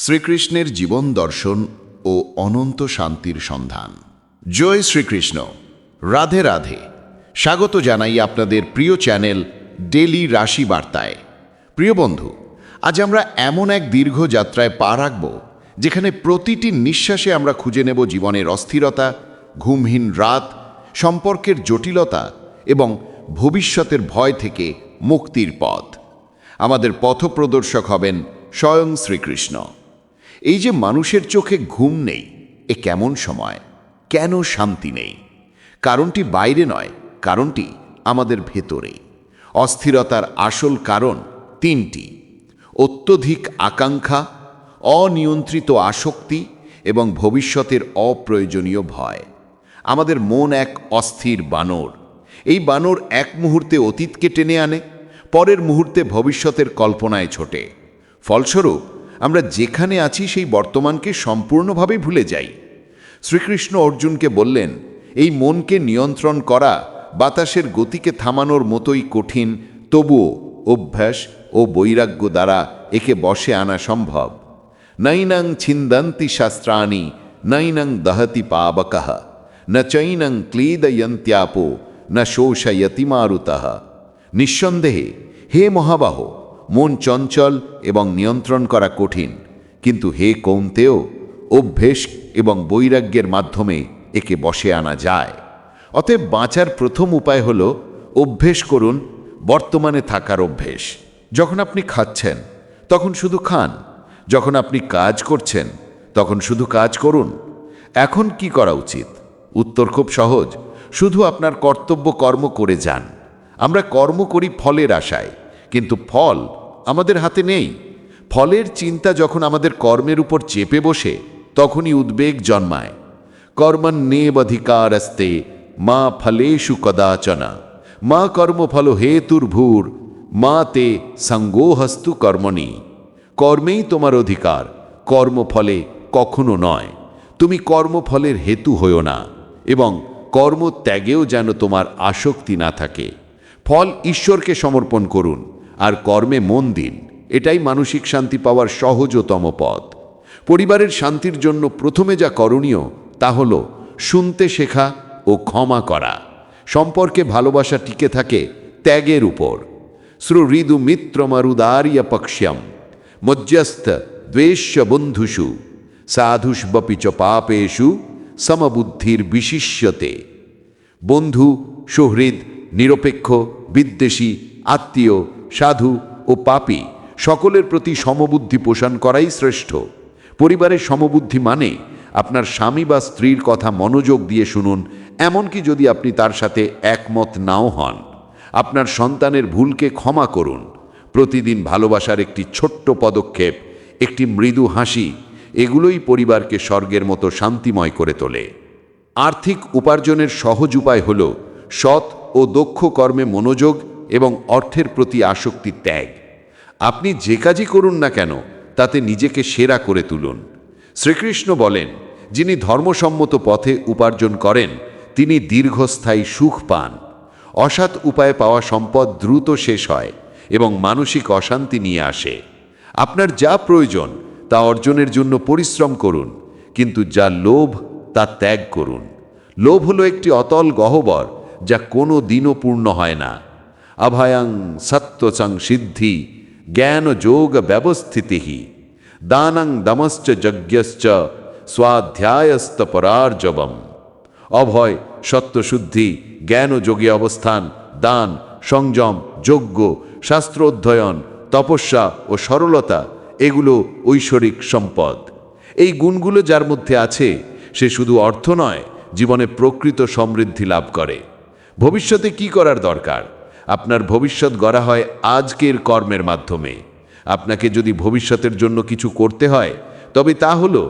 শ্রীকৃষ্ণের জীবন দর্শন ও অনন্ত শান্তির সন্ধান। জয় শ্রীকৃষ্ণ। রাধে রাধে। স্বাগত জানাই আপনাদের প্রিয় চ্যানেল ডেলি রাশি বার্তায়। প্রিয় বন্ধু, আজ আমরা এমন এক দীর্ঘ যাত্রায় পা রাখব, যেখানে প্রতিটি নিঃশ্বাসে আমরা খুঁজে নেব জীবনের অস্থিরতা, ঘুমহীন রাত, সম্পর্কের জটিলতা এবং ভবিষ্যতের ভয় থেকে মুক্তির পথ। আমাদের পথপ্রদর্শক হবেন স্বয়ং শ্রীকৃষ্ণ। এই যে মানুষের চোখে ঘুম নেই, এ কেমন সময়? কেন শান্তি নেই? কারণটি বাইরে নয়, কারণটি আমাদের ভেতরে। অস্থিরতার আসল কারণ তিনটি। অত্যধিক আকাঙ্ক্ষা, অনিয়ন্ত্রিত আসক্তি এবং ভবিষ্যতের অপ্রয়োজনীয় ভয়। আমাদের মন এক অস্থির বানর। এই বানর এক মুহূর্তে অতীতকে টেনে আনে, পরের মুহূর্তে ভবিষ্যতের কল্পনায় ছোটে। ফলস্বরূপ আমরা যেখানে আছি সেই বর্তমানকে সম্পূর্ণভাবে ভুলে যাই। শ্রীকৃষ্ণ অর্জুনকে বললেন, এই মনকে নিয়ন্ত্রণ করা, বাতাসের গতিকে থামানোর মতোই কঠিন, তবুও অভ্যাস ও বৈরাগ্য দ্বারা একে বশে আনা সম্ভব। নৈনং ছিন্দন্তি শাস্ত্রাণি নৈনং দহতি পাবকহ ন চৈনং ক্লীদয়ন্ত্যাপো, ন শোষয়তি মারুতঃ নিঃসন্দেহে, হে মহাবাহ মন চঞ্চল এবং নিয়ন্ত্রণ করা কঠিন। কিন্তু হে কৌন্তেও অভ্যেস এবং বৈরাগ্যের মাধ্যমে একে বসে আনা যায়। অতএব বাঁচার প্রথম উপায় হল অভ্যেস করুন, বর্তমানে থাকার অভ্যেস। যখন আপনি খাচ্ছেন, তখন শুধু খান। যখন আপনি কাজ করছেন, তখন শুধু কাজ করুন। এখন কি করা উচিত? উত্তর খুব সহজ। শুধু আপনার কর্তব্য কর্ম করে যান। আমরা কর্ম করি ফলের আশায়। কিন্তু ফল আমাদের হাতে নেই। ফলের চিন্তা যখন আমাদের কর্মের উপর চেপে বসে, তখনই উদ্বেগ জন্মায়। কর্মণ্যেবধিকারস্তে মা ফলেষু কদাচনা। মা কর্মফল হেতুর্ভূর মা তে সঙ্গোহস্তু কর্মণি। কর্মেই তোমার অধিকার, কর্মফলে কখনো নয়। তুমি কর্মফলের হেতু হইও না, এবং কর্ম ত্যাগেও যেন তোমার আসক্তি না থাকে। ফল ঈশ্বরকে সমর্পণ করুন। আর কর্মে মন দিন। এটাই মানসিক শান্তি পাওয়ার সহজতম পথ। পরিবারের শান্তির জন্য প্রথমে যা করণীয়, তা হল শুনতে শেখা ও ক্ষমা করা। সম্পর্কে ভালোবাসা টিকে থাকে ত্যাগের উপর। শ্রু ঋদু মিত্রমরুদারিয়া পক্ষ্যম। মজ্জস্থ দ্বেষ্য বন্ধুষু। সাধুষ্বপি চ পাপেষু। সমবুদ্ধির বিশিষ্যতে। বন্ধু, সুহৃদ, নিরপেক্ষ, বিদ্বেষী, আত্মীয় সাধু ও পাপী সকলের প্রতি সমবুদ্ধি পোষণ করাই শ্রেষ্ঠ। পরিবারের সমবুদ্ধি মানে আপনার স্বামী বা স্ত্রীর কথা মনোযোগ দিয়ে শুনুন, এমনকি যদি আপনি তার সাথে একমত নাও হন। আপনার সন্তানের ভুলকে ক্ষমা করুন। প্রতিদিন ভালোবাসার একটি ছোট্ট পদক্ষেপ, একটি মৃদু হাসি, এগুলোই পরিবারকে স্বর্গের মতো শান্তিময় করে তোলে। আর্থিক উপার্জনের সহজ উপায় হল সৎ ও দক্ষ কর্মে মনোযোগ এবং অর্থের প্রতি আসক্তি ত্যাগ। আপনি যে কাজই করুন না কেন, তাতে নিজেকে সেরা করে তুলুন। শ্রীকৃষ্ণ বলেন, যিনি ধর্মসম্মত পথে উপার্জন করেন, তিনি দীর্ঘস্থায়ী সুখ পান। অসৎ উপায়ে পাওয়া সম্পদ দ্রুত শেষ হয় এবং মানসিক অশান্তি নিয়ে আসে। আপনার যা প্রয়োজন, তা অর্জনের জন্য পরিশ্রম করুন, কিন্তু যা লোভ, তা ত্যাগ করুন। লোভ হলো একটি অতল গহ্বর, যা কোনো দিনও পূর্ণ হয় না। অভয়াং সত্যচং সিদ্ধি জ্ঞান যোগ ব্যবস্থিতি দানং দমশ্চ যজ্ঞশ্চ স্বাধ্যায়স্ত পরার্জবম। অভয় সত্যশুদ্ধি জ্ঞান যোগী অবস্থান দান সংযম যজ্ঞ শাস্ত্র অধ্যয়ন তপস্যা ও সরলতা এগুলো ঐশ্বরিক সম্পদ। এই গুণগুলো যার মধ্যে আছে, সে শুধু অর্থ নয়, জীবনে প্রকৃত সমৃদ্ধি লাভ করে। ভবিষ্যতে কি করার দরকার? আপনার ভবিষ্যৎ গড়া হয় আজকের কর্মের মাধ্যমে। আপনাকে যদি ভবিষ্যতের জন্য কিছু করতে হয়, তবে তা হলো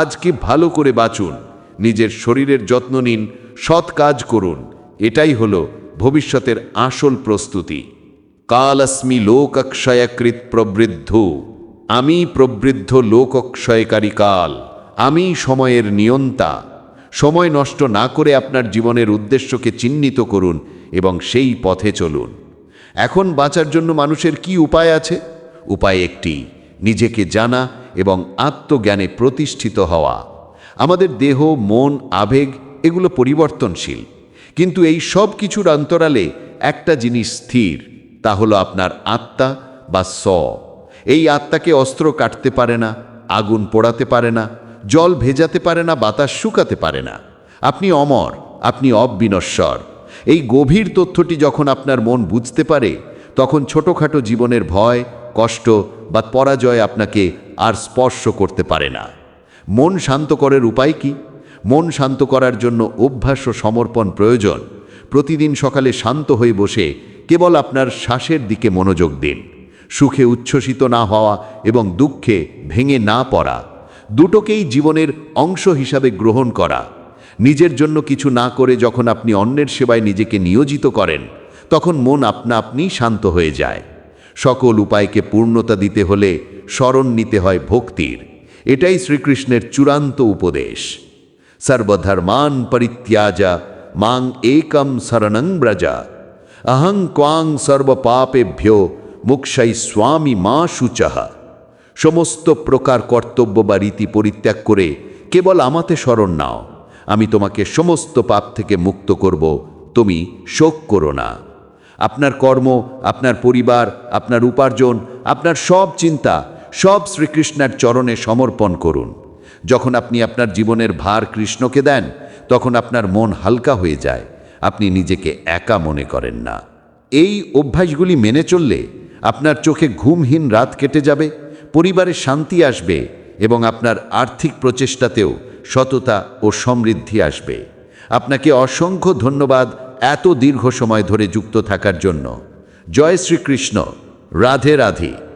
আজকে ভালো করে বাঁচুন, নিজের শরীরের যত্ন নিন, সৎ কাজ করুন, এটাই হলো ভবিষ্যতের আসল প্রস্তুতি। কালস্মি লোকক্ষয়কৃত প্রবৃদ্ধ, আমি প্রবৃদ্ধ লোকক্ষয়কারী কাল, আমি সময়ের নিয়ন্তা। সময় নষ্ট না করে আপনার জীবনের উদ্দেশ্যকে চিহ্নিত করুন এবং সেই পথে চলুন। এখন বাঁচার জন্য মানুষের কি উপায় আছে? উপায় একটি, নিজেকে জানা এবং আত্মজ্ঞানে প্রতিষ্ঠিত হওয়া। আমাদের দেহ, মন, আবেগ এগুলো পরিবর্তনশীল। কিন্তু এই সব কিছুর অন্তরালে একটা জিনিস স্থির, তা হলো আপনার আত্মা বা স এই আত্মাকে অস্ত্র কাটতে পারে না, আগুন পোড়াতে পারে না, জল ভেজাতে পারে না, বাতাস শুকাতে পারে না। আপনি অমর, আপনি অবিনশ্বর। এই গভীর তথ্যটি যখন আপনার মন বুঝতে পারে, তখন ছোটোখাটো জীবনের ভয়, কষ্ট বা পরাজয় আপনাকে আর স্পর্শ করতে পারে না। মন শান্ত করার উপায় কি? মন শান্ত করার জন্য অভ্যাস ও সমর্পণ প্রয়োজন। প্রতিদিন সকালে শান্ত হয়ে বসে কেবল আপনার শ্বাসের দিকে মনোযোগ দিন। সুখে উচ্ছ্বসিত না হওয়া এবং দুঃখে ভেঙে না পড়া, দুটোকেই জীবনের অংশ হিসাবে গ্রহণ করা। নিজের জন্য কিছু না করে যখন আপনি অন্যের সেবায় নিজেকে নিয়োজিত করেন, তখন মন আপনা আপনি শান্ত হয়ে যায়। সকল উপায়কে পূর্ণতা দিতে হলে স্মরণ নিতে হয় ভক্তির। এটাই শ্রীকৃষ্ণের চূড়ান্ত উপদেশ। সর্বধর্মান পরিত্যাজা মাং একম শরণং ব্রজা। অহং ক্বাং সর্বপাপেভ্যো মুক্ষৈ স্বামী মা শুচহ সমস্ত প্রকার কর্তব্য বা রীতি পরিত্যাগ করে কেবল আমাতে স্মরণ নাও। আমি তোমাকে সমস্ত পাপ থেকে মুক্ত করব, তুমি শোক করো না। আপনার কর্ম, আপনার পরিবার, আপনার উপার্জন, আপনার সব চিন্তা, সব শ্রীকৃষ্ণের চরণে সমর্পণ করুন। যখন আপনি আপনার জীবনের ভার কৃষ্ণকে দেন, তখন আপনার মন হালকা হয়ে যায়। আপনি নিজেকে একা মনে করেন না। এই অভ্যাসগুলি মেনে চললে আপনার চোখে ঘুমহীন রাত কেটে যাবে, পরিবারে শান্তি আসবে এবং আপনার আর্থিক প্রচেষ্টাতেও সততা ও সমৃদ্ধি আসবে। আপনাকে অসংখ্য ধন্যবাদ এত দীর্ঘ সময় ধরে যুক্ত থাকার জন্য। জয় শ্রীকৃষ্ণ। রাধে রাধে।